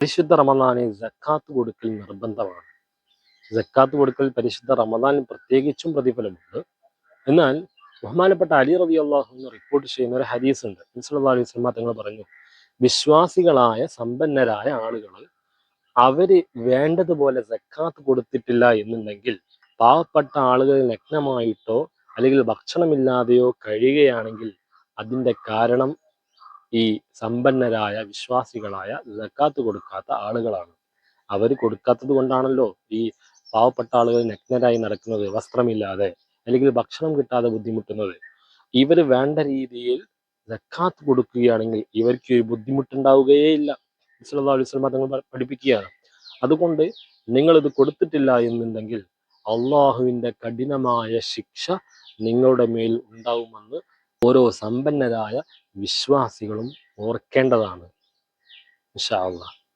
പരിശുദ്ധ റമദാനിൽ ജക്കാത്ത് കൊടുക്കൽ നിർബന്ധമാണ്. ജക്കാത്ത് കൊടുക്കൽ പരിശുദ്ധ റമദാനിൽ പ്രത്യേകിച്ചും പ്രതിഫലമുണ്ട്. എന്നാൽ ബഹുമാനപ്പെട്ട അലി റബി അള്ളാഹു എന്ന് റിപ്പോർട്ട് ചെയ്യുന്ന ഒരു ഹദീസ് ഉണ്ട്. അലൈഹി സ്വലമ തങ്ങൾ പറഞ്ഞു വിശ്വാസികളായ സമ്പന്നരായ ആളുകൾ അവർ വേണ്ടതുപോലെ ജക്കാത്ത് കൊടുത്തിട്ടില്ല എന്നുണ്ടെങ്കിൽ പാവപ്പെട്ട ആളുകൾ നഗ്നമായിട്ടോ അല്ലെങ്കിൽ ഭക്ഷണമില്ലാതെയോ കഴിയുകയാണെങ്കിൽ അതിന്റെ കാരണം ഈ സമ്പന്നരായ വിശ്വാസികളായ സക്കാത്ത് കൊടുക്കാത്ത ആളുകളാണ്. അവർ കൊടുക്കാത്തത് കൊണ്ടാണല്ലോ ഈ പാവപ്പെട്ട ആളുകൾ നഗ്നരായി നടക്കുന്നത് വസ്ത്രമില്ലാതെ അല്ലെങ്കിൽ ഭക്ഷണം കിട്ടാതെ ബുദ്ധിമുട്ടുന്നത്. ഇവർ വേണ്ട രീതിയിൽ സക്കാത്ത് കൊടുക്കുകയാണെങ്കിൽ ഇവർക്ക് ബുദ്ധിമുട്ടുണ്ടാവുകയേ ഇല്ല വസല്ലം തങ്ങൾ പഠിപ്പിക്കുകയാണ്. അതുകൊണ്ട് നിങ്ങൾ ഇത് കൊടുത്തിട്ടില്ല എന്നുണ്ടെങ്കിൽ അള്ളാഹുവിന്റെ കഠിനമായ ശിക്ഷ നിങ്ങളുടെ മേൽ ഉണ്ടാവുമെന്ന് ഓരോ സമ്പന്നരായ വിശ്വാസികളും ഓർക്കേണ്ടതാണ് ഇൻഷാ അള്ളാഹ്